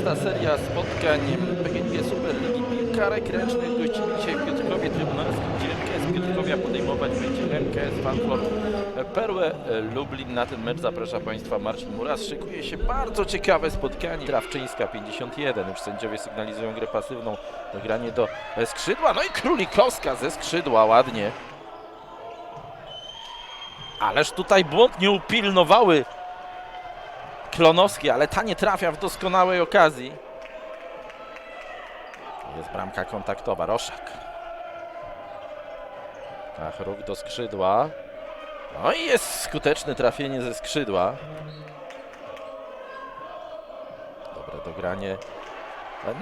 14 seria spotkań PGNiG Superligi Piłkarek Ręcznych. Gościmy dzisiaj w Piotrkowie Trybunalskim, gdzie MKS Piotrkowia podejmować będzie MKS Fanklub Perłę Lublin. Na ten mecz zaprasza Państwa Marcin Muras. Szykuje się bardzo ciekawe spotkanie. Trawczyńska 51. Już sędziowie sygnalizują grę pasywną. Dogranie do skrzydła. No i Królikowska ze skrzydła ładnie. Ależ tutaj błąd nie upilnowały Klonowski, ale ta nie trafia w doskonałej okazji. Jest bramka kontaktowa, Roszak. Ach, ruch do skrzydła. No i jest skuteczne trafienie ze skrzydła. Dobre dogranie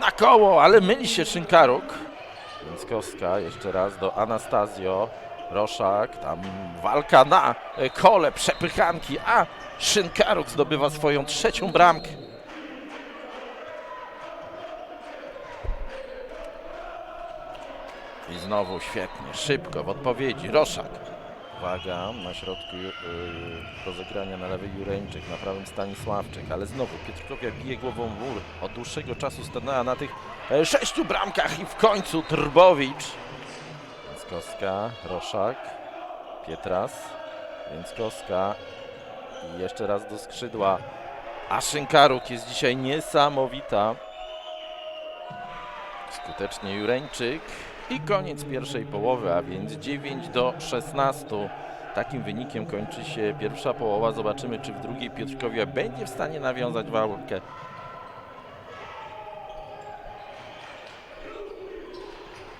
na koło, ale myli się Szynkaruk. Więckowska jeszcze raz do Anastazjo. Roszak, tam walka na kole, przepychanki, a Szynkaruk zdobywa swoją trzecią bramkę. I znowu świetnie, szybko w odpowiedzi. Roszak. Uwaga, na środku yy, rozegrania na lewej Jureńczyk, na prawym Stanisławczyk, ale znowu Piotrkowia bije głową mur. Od dłuższego czasu stanęła na tych e, sześciu bramkach i w końcu Trbowicz. Więckowska, Roszak, Pietras, Więckowska i jeszcze raz do skrzydła. A jest dzisiaj niesamowita. Skutecznie Jureńczyk. I koniec pierwszej połowy, a więc 9 do 16. Takim wynikiem kończy się pierwsza połowa. Zobaczymy, czy w drugiej Piotrkowia będzie w stanie nawiązać walkę.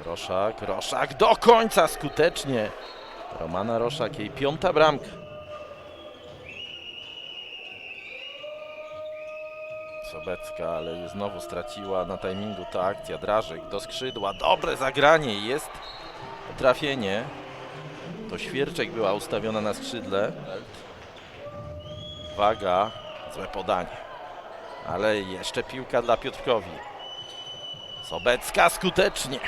Roszak, Roszak do końca skutecznie. Romana Roszak, jej piąta bramka. Sobecka, ale znowu straciła na timingu ta akcja. Drażek do skrzydła, dobre zagranie, jest trafienie. To Świerczek była ustawiona na skrzydle. Waga, złe podanie. Ale jeszcze piłka dla Piotrkowi. Sobecka skutecznie.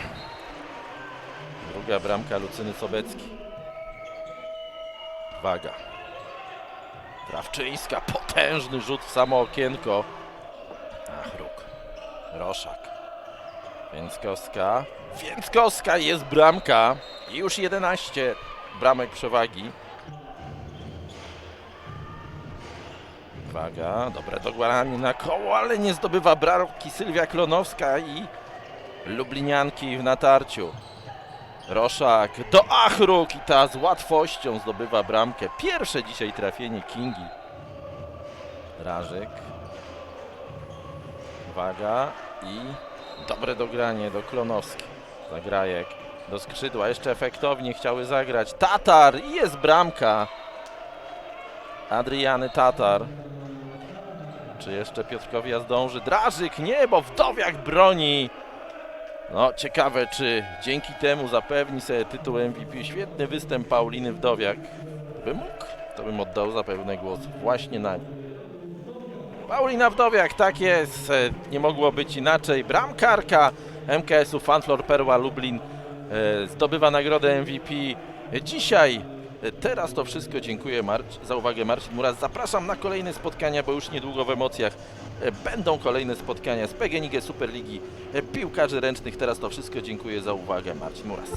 Druga bramka Lucyny Sobecki. Waga. Trawczyńska, potężny rzut w samo okienko. Ach, róg. Roszak. Więckowska. Więckowska jest bramka. I już 11 bramek przewagi. Uwaga, dobre dogłanie na koło, ale nie zdobywa bramki Sylwia Klonowska i Lublinianki w natarciu. Roszak do Achruk i ta z łatwością zdobywa bramkę. Pierwsze dzisiaj trafienie Kingi. Rażyk. Uwaga i dobre dogranie do Klonowski. Zagrajek do skrzydła. Jeszcze efektownie chciały zagrać. Tatar i jest bramka. Adriany Tatar. Czy jeszcze Piotrkowia zdąży? Drażyk nie, bo Wdowiak broni. No, ciekawe, czy dzięki temu zapewni sobie tytuł MVP. Świetny występ Pauliny Wdowiak. By mógł, to bym oddał zapewne głos właśnie na nią. Paulina Wdowiak, tak jest. E, Nie mogło być inaczej. Bramkarka MKS-u Fanflor Perła Lublin e, zdobywa nagrodę MVP. Dzisiaj, teraz to wszystko. Dziękuję za uwagę Marcin Muras. Zapraszam na kolejne spotkania, bo już niedługo w emocjach e, będą kolejne spotkania z PGNiG Superligi e, Piłkarzy Ręcznych. Teraz to wszystko. Dziękuję za uwagę. Marcin Muras.